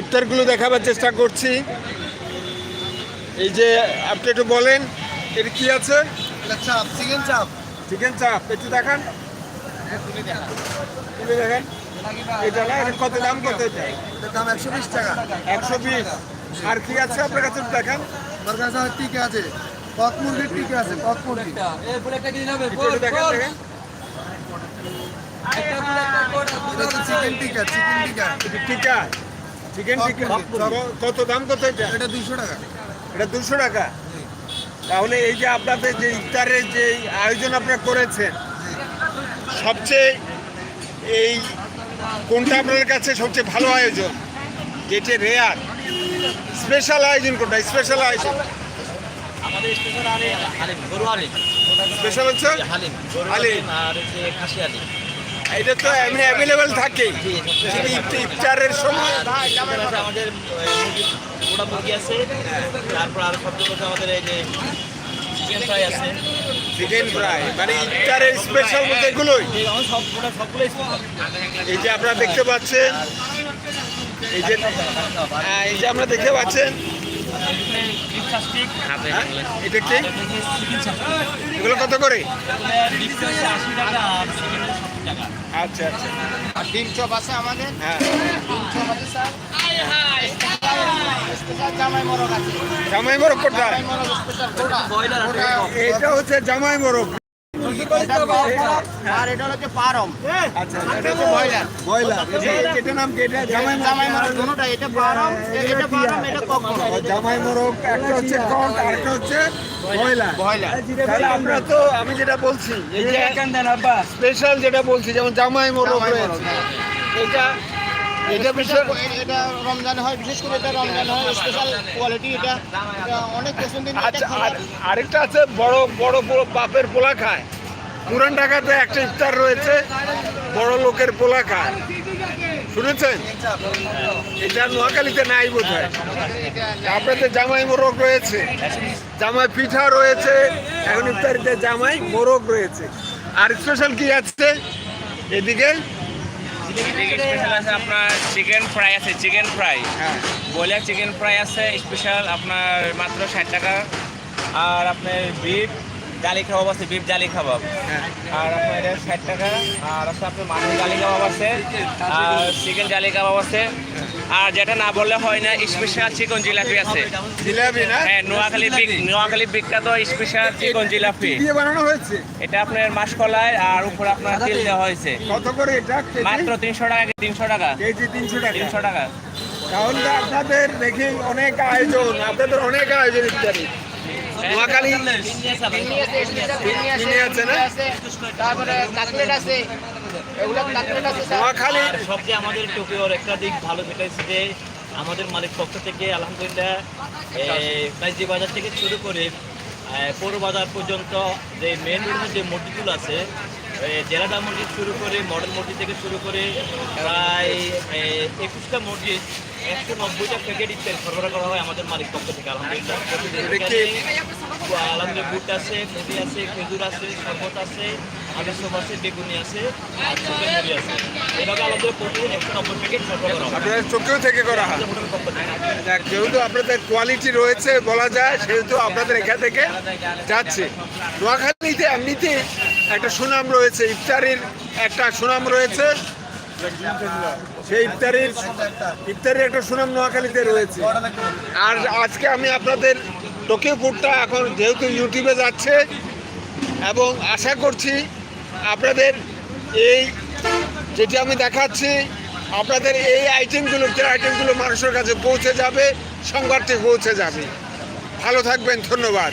ইফতারগুলো দেখাবার চেষ্টা করছি। এই যে আপনি একটু বলেন এর কি আছে? চাপ চিকেন চাপ। চিকেন চাপ একটু দেখান। তুলে দেখেন। এটা না এটা কত দাম কত এটা? এটার দাম একশো বিশ টাকা। একশো বিশ। আর কি আছে আপনার কাছে দেখান। আমার কাছে আর আছে। কক মুরগির টিকা আছে কক মুরগি। একটু একটু দেখান দেখেন। চিকেন টিকা চিকেন টিকা। এটা টিকা। চিকেন টিকা ক- কত দাম কত এটা? এটা দুশো টাকা। এটা দুশো টাকা? তাহলে এই যে আপনাদের যে ইফতারের যে আয়োজন আপনারা করেছেন সবচেয়ে এই কোনটা আপনাদের কাছে সবচেয়ে ভালো আয়োজন? যেটা রেয়ার। স্পেশাল আয়োজন কোনটা? স্পেশাল আয়োজন। আমাদের স্পেশাল আলিম আলিম গরু আলিম। স্পেশাল হচ্ছে? আলিম আর খাসি আলিম। এটা তো এমনি অ্যাভেলেবেল থাকে ইফতারের সময় আমাদের আহ, মুরগি আছে তারপর আর সবচেয়ে আমাদের এই যে চিকেন ফ্রাই আছে। চিকেন ফ্রাই মানে ইফতারের স্পেশাল বলতে এগুলোই এই যে আপনারা দেখতে পাচ্ছেন এই যে এই যে আমরা দেখতে পাচ্ছেন। হ্যাঁ, এটা কি? এগুলো কত করে? আশি টাকা টাকা। আচ্ছা আচ্ছা। আর ডিম চপ আছে আমাদের? হ্যাঁ। ডিম চপ আছে স্যার? জামাই মোরগ আছে। এটা হচ্ছে জামাই মোরগ। আর এটা হচ্ছে পারম। আচ্ছা এটা হচ্ছে ব্রয়লার। ব্রয়লার। এটা নাম কি? এটা জামাই জামাই মোরগ? মোরগ। দুটোটা এটা পারম এটা পারম এটা কক। জামাই মোরগ একটা হচ্ছে কক আর একটা হচ্ছে ব্রয়লার। ব্রয়লার। তাহলে আমরা তো আমি যেটা বলছি এই যে স্পেশাল যেটা বলছি যেমন জামাই মোরগ জামাই রয়েছে। এটা এটা বিষয় এটা রমজান হয় বিশেষ করে এটা রমজান হয় স্পেশাল কোয়ালিটি এটা। অনেক পছন্দ দিন এটা আচ্ছা আর আরেকটা আছে বড় বড় বড় বাপের পোলা খায়। পুরান ঢাকাতে একটা ইফতার রয়েছে বড় লোকের পোলা খায় শুনেছেন? এটা নোয়াখালীতে নাই বোধ হয় আপনাদের জামাই মোরগ রয়েছে। জামাই পিঠা রয়েছে এখন ইফতারিতে জামাই মোরগ রয়েছে। আর স্পেশাল কি আছে? এদিকে? আপনার চিকেন ফ্রাই আছে চিকেন ফ্রাই চিকেন ফ্রাই আছে স্পেশাল আপনার মাত্র ষাট টাকা। আর আপনার বিফ জালি কাবাব আছে বিফ জালি কাবাব হ্যাঁ। আর আপনার এটা ষাট টাকা আর আছে আপনার মাটন জালি কাবাব আছে আর চিকেন জালি কাবাব আছে। আর যেটা না বললে হয় না স্পেশাল চিকন জিলাপি আছে। জিলাপি না? হ্যাঁ নোয়াখালী নোয়াখালী বিখ্যাত স্পেশাল চিকন জিলাপি। দিয়ে বানানো হয়েছে? এটা আপনার মাসকলাই আর উপরে আপনার তিল দেওয়া হয়েছে। কত করে এটা? মাত্র তিনশো টাকা তিনশো টাকা? কেজি তিনশো টাকা। তিনশো টাকা। তাহলে আপনাদের দেখি অনেক আয়োজন আপনাদের অনেক আয়োজন ইত্যাদি। সবচেয়ে আমাদের টোকিওর একটা দিক ভালো হচ্ছে যে আমাদের মালিক পক্ষ থেকে আলহামদুলিল্লাহ কাজী বাজার থেকে শুরু করে পৌর বাজার পর্যন্ত যে মেন রোডের যে মসজিদগুলো আছে জেলাদা মসজিদ শুরু করে মডেল মসজিদ থেকে শুরু করে প্রায় একুশটা মসজিদ একশো নব্বইটা প্যাকেট ইত্যাদি সরবরাহ করা হয় আমাদের মালিক পক্ষ থেকে আলহামদুলিল্লাহ। আলহামদুলিল্লাহ বুট আছে মুড়ি আছে খেজুর আছে শরবত আছে আলুর সব আছে বেগুনি আছে আর সুপের মুড়ি আছে। এভাবে আলহামদুলিল্লাহ প্রতিদিন একশো নব্বই প্যাকেট সরবরাহ করা হয়। আপনাদের চোখেও থেকে করা হয়। যেহেতু আপনাদের কোয়ালিটি রয়েছে বলা যায় সেহেতু আপনাদের এখান থেকে যাচ্ছে। নোয়াখালীতে এমনিতে একটা সুনাম রয়েছে, ইফতারির একটা সুনাম রয়েছে। সেই ইফতারির ইফতারির একটা সুনাম নোয়াখালীতে রয়েছে। আর আজকে আমি আপনাদের টোকিও ফুডটা এখন যেহেতু ইউটিউবে যাচ্ছে, এবং আশা করছি আপনাদের এই যেটি আমি দেখাচ্ছি, আপনাদের এই আইটেমগুলো যে আইটেমগুলো মানুষের কাছে পৌঁছে যাবে, সংবাদটি পৌঁছে যাবে। ভালো থাকবেন, ধন্যবাদ।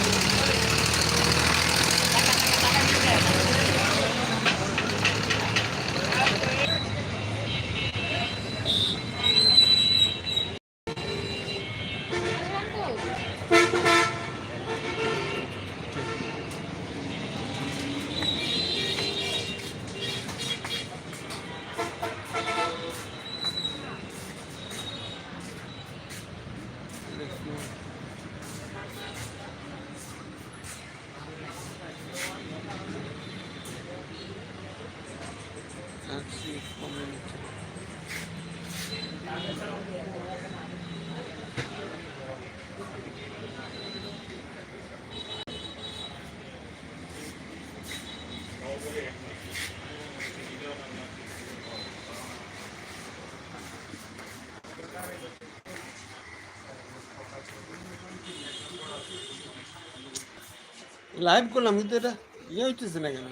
লাইভ করলাম কিন্তু এটা ইয়ে হইতেছে না কেন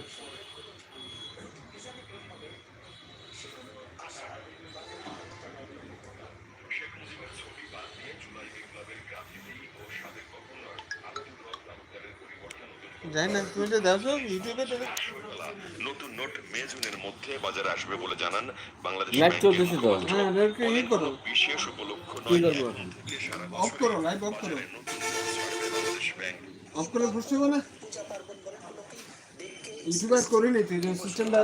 যাই না তুমি এটা দেখো ইউটিউবে দেখো। নতুন নোট মে জুনের মধ্যে বাজারে আসবে বলে জানান বাংলাদেশ ম্যাচ চলতেছে তো হ্যাঁ এদেরকে করো। বিশেষ উপলক্ষ নয় করব এখন? অফ করো লাইভ অফ করো। অফ করে ইউটিউবার করিনি তুই সিস্টেমটা